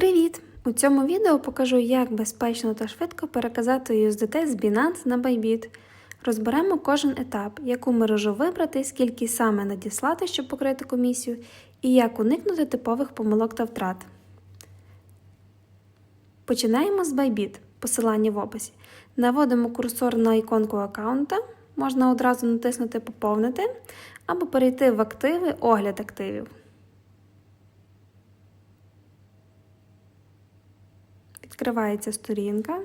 Привіт! У цьому відео покажу, як безпечно та швидко переказати USDT з Binance на Bybit. Розберемо кожен етап, яку мережу вибрати, скільки саме надіслати, щоб покрити комісію, і як уникнути типових помилок та втрат. Починаємо з Bybit, посилання в описі. Наводимо курсор на іконку аккаунта, можна одразу натиснути Поповнити або перейти в активи Огляд активів. Відкривається сторінка.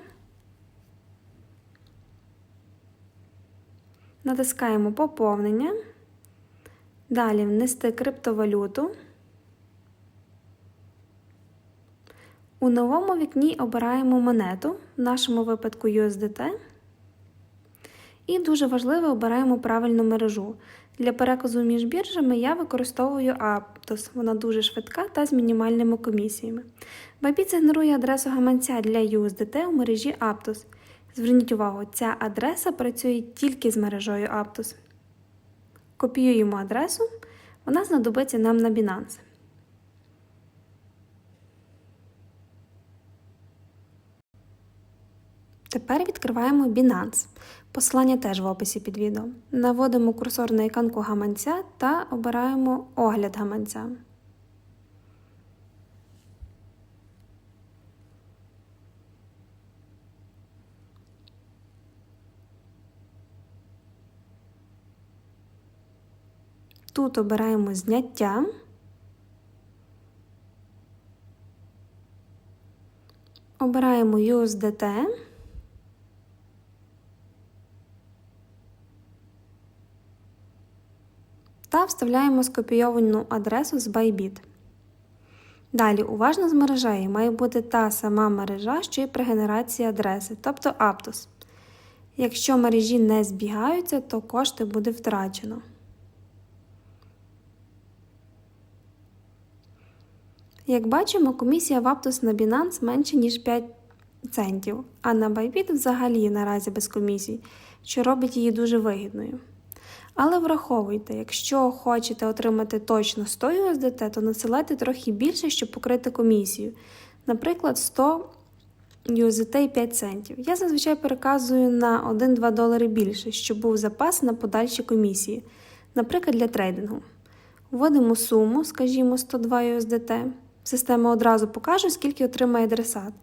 Натискаємо Поповнення. Далі внести криптовалюту. У новому вікні обираємо монету, в нашому випадку USDT. І дуже важливо обираємо правильну мережу. Для переказу між біржами я використовую Aptos. Вона дуже швидка та з мінімальними комісіями. Bybit генерує адресу гаманця для USDT у мережі Aptos. Зверніть увагу, ця адреса працює тільки з мережою Aptos. Копіюємо адресу, вона знадобиться нам на Binance. Тепер відкриваємо Binance. Посилання теж в описі під відео. Наводимо курсор на іконку гаманця та обираємо огляд гаманця. Тут обираємо зняття. Обираємо USDT. Та вставляємо скопійовану адресу з Bybit. Далі, уважно з мережею має бути та сама мережа, що і при генерації адреси, тобто Aptos. Якщо мережі не збігаються, то кошти буде втрачено. Як бачимо, комісія в Aptos на Binance менше, ніж 5 центів, а на Bybit взагалі наразі без комісій, що робить її дуже вигідною. Але враховуйте, якщо хочете отримати точно 100 USDT, то насилайте трохи більше, щоб покрити комісію. Наприклад, 100 USDT і 5 центів. Я зазвичай переказую на 1-2 долари більше, щоб був запас на подальші комісії, наприклад, для трейдингу. Вводимо суму, скажімо, 102 USDT. Система одразу покаже, скільки отримає адресат.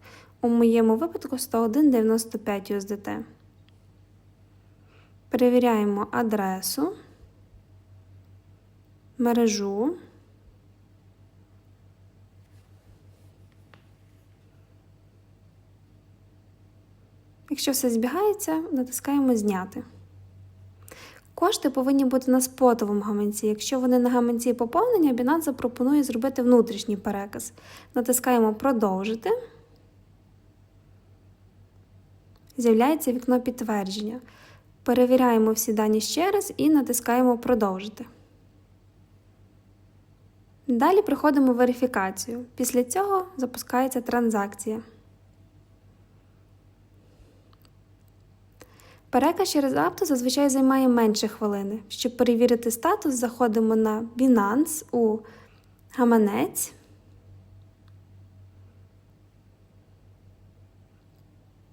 У моєму випадку 101,95 USDT. Перевіряємо адресу, мережу. Якщо все збігається, натискаємо Зняти. Кошти повинні бути на спотовому гаманці. Якщо вони на гаманці поповнення, Binance запропонує зробити внутрішній переказ. Натискаємо Продовжити. З'являється вікно підтвердження. Перевіряємо всі дані ще раз і натискаємо Продовжити. Далі проходимо верифікацію. Після цього запускається транзакція. Переказ через авто зазвичай займає менше хвилини. Щоб перевірити статус, заходимо на Binance у гаманець.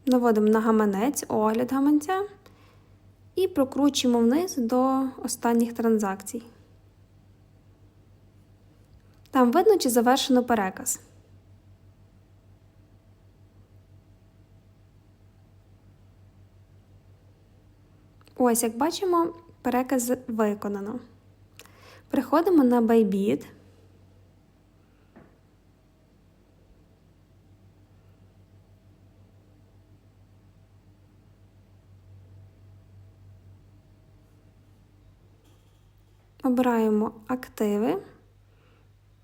Наводимо на гаманець огляд гаманця і прокручуємо вниз до останніх транзакцій. Там видно, чи завершено переказ. Ось, як бачимо, переказ виконано. Приходимо на Bybit. Обираємо активи,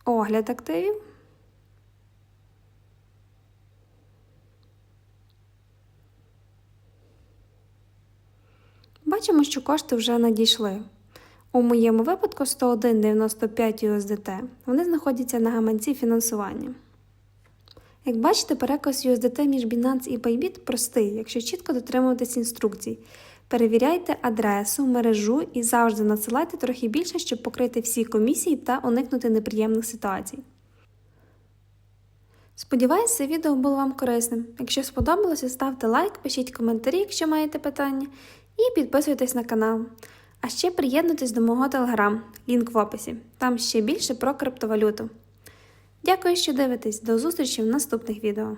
огляд активів. Бачимо, що кошти вже надійшли. У моєму випадку 101,95 USDT. Вони знаходяться на гаманці фінансування. Як бачите, переказ USDT між Binance і Bybit простий, якщо чітко дотримуватись інструкцій. Перевіряйте адресу, мережу і завжди надсилайте трохи більше, щоб покрити всі комісії та уникнути неприємних ситуацій. Сподіваюся, це відео було вам корисним. Якщо сподобалося, ставте лайк, пишіть коментарі, якщо маєте питання, і підписуйтесь на канал. А ще приєднуйтесь до мого телеграм, лінк в описі. Там ще більше про криптовалюту. Дякую, що дивитесь. До зустрічі в наступних відео.